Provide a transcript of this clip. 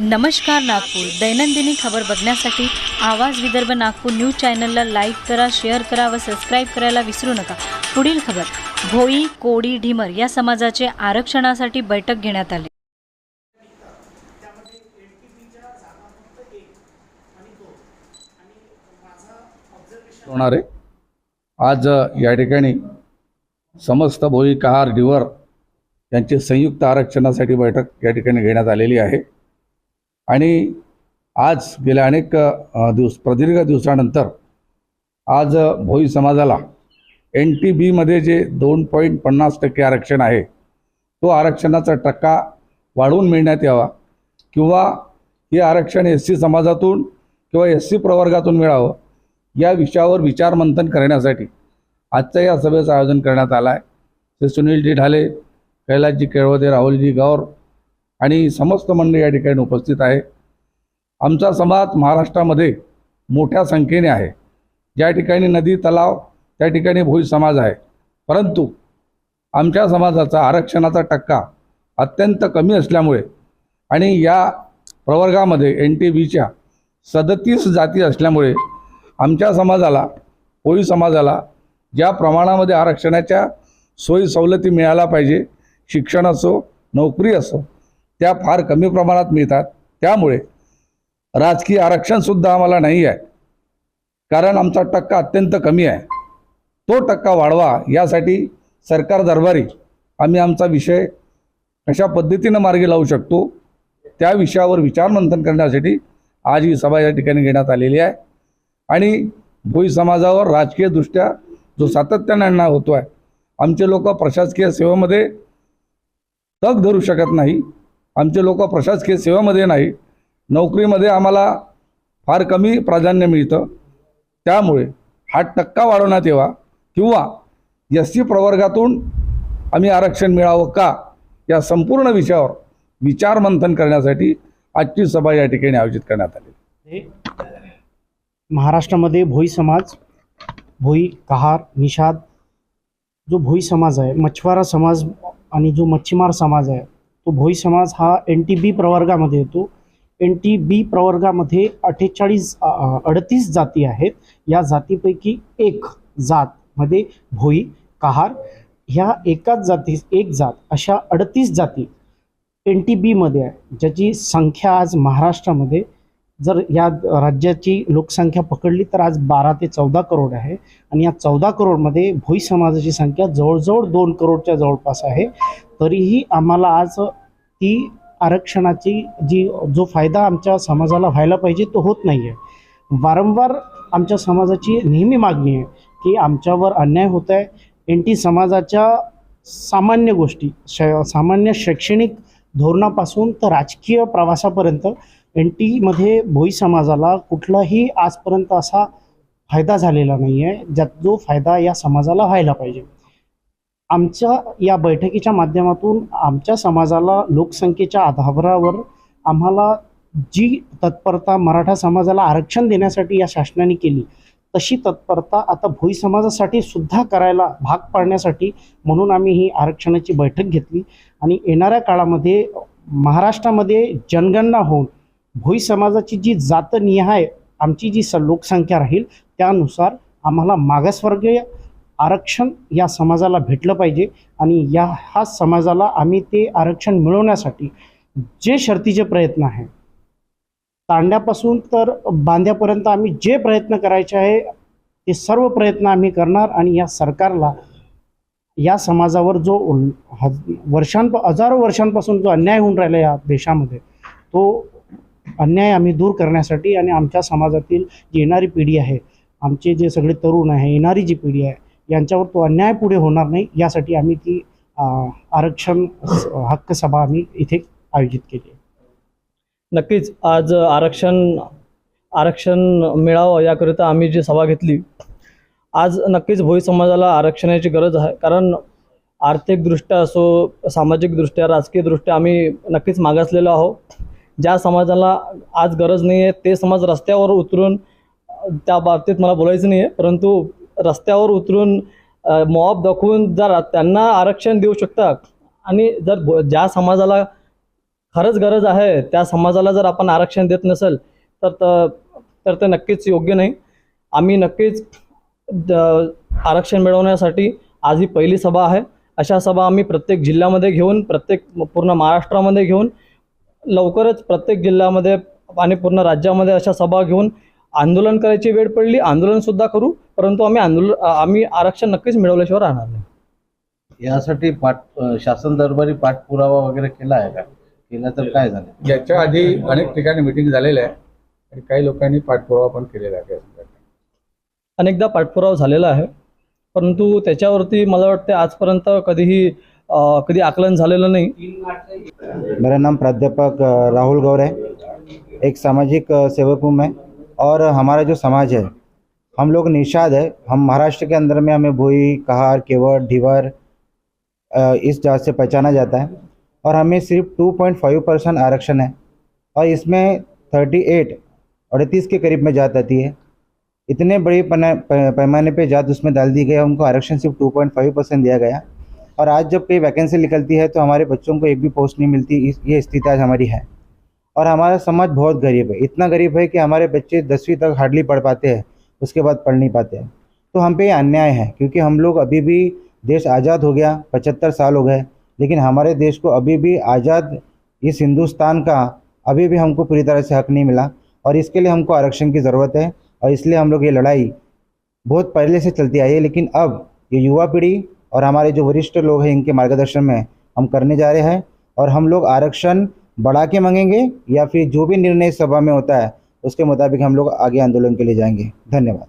नमस्कार नागपूर. दैनंदिनी खबर बघण्यासाठी आवाज विदर्भ नागपूर न्यूज चॅनलला लाईक करा शेअर करा व सबस्क्राईब करायला विसरू नका. पुढील खबर भोई कोडी ढिमर या समाजाचे आरक्षणासाठी बैठक घेण्यात आली. होणार आहे. आज या ठिकाणी समस्त भोई कहार डिवर यांची संयुक्त आरक्षणासाठी बैठक या ठिकाणी घेण्यात आलेली आहे. आणि आज गेल्या अनेक दिवस प्रदीर्घ दिवसानंतर आज भोई समाजाला एन टी बीमध्ये जे दोन पॉईंट पन्नास टक्के आरक्षण आहे तो आरक्षणाचा टक्का वाढवून मिळण्यात यावा किंवा हे आरक्षण एस सी समाजातून किंवा एस सी प्रवर्गातून मिळावं या विषयावर विचारमंथन करण्यासाठी आजच्या या सभेचं आयोजन करण्यात आलं आहे ते सुनीलजी ढाले कैलासजी केळवदे राहुलजी गौर आणि समस्त मंडळी या ठिकाणी उपस्थित आहे. आमचा समाज महाराष्ट्रामध्ये मोठ्या संख्येने आहे. ज्या ठिकाणी नदी तलाव त्या ठिकाणी भोई समाज आहे. परंतु आमच्या समाजाचा आरक्षणाचा टक्का अत्यंत कमी असल्यामुळे आणि या प्रवर्गामध्ये एन टी बीच्या सदतीस जाती असल्यामुळे आमच्या समाजाला कोळी समाजाला ज्या प्रमाणामध्ये आरक्षणाच्या सोयी सवलती मिळायला पाहिजे शिक्षण असो नोकरी असो त्या फार कमी प्रमाणात मिळतात. त्यामुळे राजकीय आरक्षणसुद्धा आम्हाला नाही आहे. कारण आमचा टक्का अत्यंत कमी आहे. तो टक्का वाढवा यासाठी सरकार दरबारी आम्ही आमचा विषय कशा पद्धतीनं मार्गी लावू शकतो त्या विषयावर विचारमंथन करण्यासाठी आज ही सभा या ठिकाणी घेण्यात आलेली आहे. आणि भोई समाजावर राजकीयदृष्ट्या जो सातत्याने अन्याय होतो आहे आमचे लोक प्रशासकीय सेवेमध्ये तग धरू शकत नाही. आमचे लोक प्रशासकीय सेवेमध्ये नाही नोकरीमध्ये आम्हाला फार कमी प्राधान्य मिळतं. त्यामुळे हा टक्का वाढवण्यात यावा किंवा एस सी प्रवर्गातून आम्ही आरक्षण मिळावं का या संपूर्ण विषयावर विचारमंथन करण्यासाठी आजची सभा या ठिकाणी आयोजित करण्यात आली. महाराष्ट्रामध्ये भोई समाज भोई कहार निषाद जो भोई समाज आहे मच्छवारा समाज आणि जो मच्छीमार समाज आहे तो भोई समाज हा एन टी बी प्रवर्गामध्ये येतो. एन टी बी प्रवर्गामध्ये अठ्ठेचाळीस अडतीस जाती आहेत. या जातीपैकी एक जातमध्ये भोई कहार ह्या एकाच जाती एक जात अशा अडतीस जाती एन टी बीमध्ये आहे. ज्याची संख्या आज महाराष्ट्रामध्ये जर या राज्याची लोकसंख्या पकडली तर आज बारा ते चौदा करोड आहे. आणि या चौदा करोडमध्ये भोई समाजाची संख्या जवळजवळ दोन करोडच्या जवळपास आहे. तरीही आम्हाला आज ती आरक्षणाची जी जो फायदा आमच्या समाजाला व्हायला पाहिजे तो होत नाही आहे वारंवार आमच्या समाजाची नेहमी मागणी आहे की आमच्यावर अन्याय होत आहे. एन टी समाजाच्या सामान्य गोष्टी श सामान्य शैक्षणिक धोरणापासून तर राजकीय प्रवासापर्यंत एन टीमध्ये भोई समाजाला कुठलाही आजपर्यंत असा फायदा झालेला नाही आहे ज्यात जो फायदा या समाजाला व्हायला पाहिजे. आमच्या या बैठकीच्या माध्यमातून आमच्या समाजाला लोकसंख्येच्या आधारावर आम्हाला जी तत्परता मराठा समाजाला आरक्षण देण्यासाठी या शासनाने केली तशी तत्परता आता भोई समाजासाठी सुद्धा करायला भाग पाडण्यासाठी म्हणून आम्ही ही आरक्षणाची बैठक घेतली. आणि येणाऱ्या काळामध्ये महाराष्ट्रामध्ये जनगणना होऊन भोई समाजाची जी जातनिहाय आमची जी स लोकसंख्या राहील त्यानुसार आम्हाला मागासवर्गीय आरक्षण या समाजाला भेटलं पाहिजे आणि या हा समाजाला आम्ही ते आरक्षण मिळवण्यासाठी जे शर्तीचे प्रयत्न आहे तांड्यापासून तर बांध्यापर्यंत आम्ही जे प्रयत्न करायचे आहे ते सर्व प्रयत्न आम्ही करणार आणि या सरकारला या समाजावर जो ह वर्षांप हजारो वर्षांपासून जो अन्याय होऊन राहिला या देशामध्ये तो अन्याय आम्ही दूर करण्यासाठी आणि आमच्या समाजातील जी येणारी पिढी आहे आमचे जे सगळे तरुण आहे येणारी जी पिढी आहे यांच्यावर तो अन्याय पुढे होणार नाही यासाठी आम्ही ती आरक्षण हक्क सभा आम्ही इथे आयोजित केली नक्कीच आज आरक्षण आरक्षण मिळावं याकरिता आम्ही जी सभा घेतली आज नक्कीच भोई समाजाला आरक्षणाची गरज आहे कारण आर्थिकदृष्ट्या असो सामाजिकदृष्ट्या राजकीयदृष्ट्या आम्ही नक्कीच मागासलेलो आहोत. ज्या समाजाला आज गरज नाही आहे ते समाज रस्त्यावर उतरून त्या बाबतीत मला बोलायचं नाही आहे परंतु रस्त्यावर उतरून मॉब दाखवून जर त्यांना आरक्षण देऊ शकतात आणि जर ज्या समाजाला खरंच गरज आहे त्या समाजाला जर आपण आरक्षण देत नसेल तर त- तर ते नक्कीच योग्य नाही. आम्ही नक्कीच द- आरक्षण मिळवण्यासाठी आज ही पहिली सभा आहे. अशा सभा आम्ही प्रत्येक जिल्ह्यामध्ये घेऊन प्रत्येक पूर्ण महाराष्ट्रामध्ये घेऊन लवकरच प्रत्येक जिल्ह्यामध्ये आणि पूर्ण राज्यामध्ये अशा सभा घेऊन आंदोलन करायची वेळ पडली. आंदोलनसुद्धा करू परंतु आम्ही आंदोलन आम्ही आरक्षण नक्कीच मिळवल्याशिवाय राहणार नाही. यासाठी पाठ शासन दरबारी पाठपुरावा वगैरे केला आहे का? केला तर काय झालं? याच्या आधी अनेक ठिकाणी मिटिंग झालेल्या आहे आणि काही लोकांनी पाठपुरावा पण केलेला आहे. अनेकदा पाठपुरावा झालेला आहे. परंतु त्याच्यावरती मला वाटते आजपर्यंत कधीही कधी आकलन नाही. मेरा नाम प्राध्यापक राहुल गौर है। एक सामाजिक सेवक हूँ मैं। और हमारा जो समाज है, हम लोग निषाद है। हम महाराष्ट्र के अंदर में हमें भोई, कहार, केवट, ढिवर इस जात से पहचाना जाता है। और हमें सिर्फ़ 2.5 परसेंट आरक्षण है। और इसमें 38 अड़तीस के करीब में जात आती है। इतने बड़ी पैमाने पे जात उसमें डाल दी है। उनको आरक्षण सिर्फ़ 2.5 परसेंट दिया गया। और आज जब कोई वैकेंसी निकलती है तो हमारे बच्चों को एक भी पोस्ट नहीं मिलती। ये स्थिति आज हमारी है। और हमारा समाज बहुत गरीब है। इतना गरीब है कि हमारे बच्चे दसवीं तक हार्डली पढ़ पाते हैं। उसके बाद पढ़ नहीं पाते हैं। तो हम पे ये अन्याय है, क्योंकि हम लोग अभी भी देश आज़ाद हो गया, पचहत्तर साल हो गए। लेकिन हमारे देश को अभी भी आज़ाद इस हिंदुस्तान का अभी भी हमको पूरी तरह से हक नहीं मिला। और इसके लिए हमको आरक्षण की ज़रूरत है। और इसलिए हम लोग ये लड़ाई बहुत पहले से चलती आई है। लेकिन अब ये युवा पीढ़ी और हमारे जो वरिष्ठ लोग हैं इनके मार्गदर्शन में हम करने जा रहे हैं और हम लोग आरक्षण बढ़ा के मांगेंगे या फिर जो भी निर्णय सभा में होता है, उसके मुताबिक हम लोग आगे आंदोलन के लिए जाएँगे। धन्यवाद।